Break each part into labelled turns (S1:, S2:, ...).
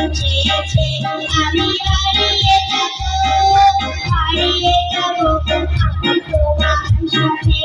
S1: লুকিয়েছে আমি হারিয়ে যাব হারিয়ে যাব আমি তোমার সাথে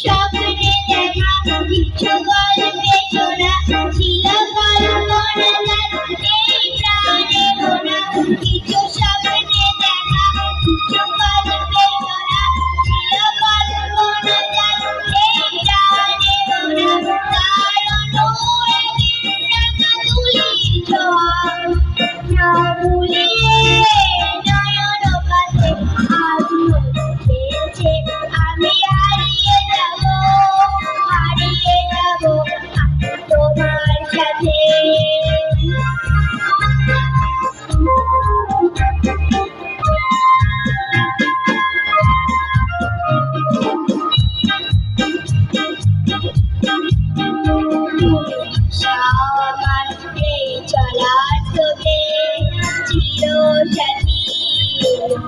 S1: স্বপ্নে দেখা কিছু গল্পে শোনা ছিল কল্পনা এই প্রাণে গোনা কিছু স্বপ্নে দেখা কিছু গল্পে শোনা ছিল কল্পনা এই প্রাণে গোনা তার অনুরে দিন রাত তুলি জল না ভুলে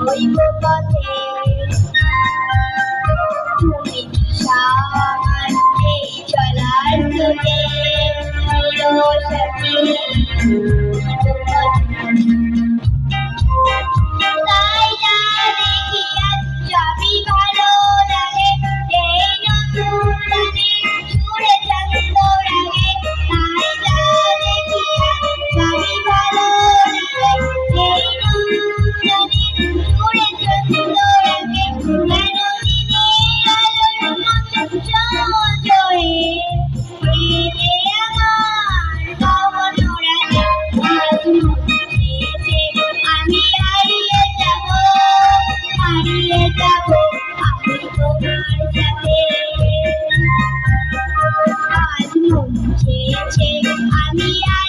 S1: রইব পথে তুমি শান্তি চলার তুমি দেখিয়া যাবি ভালো লাগে এই নতুন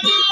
S1: Oh!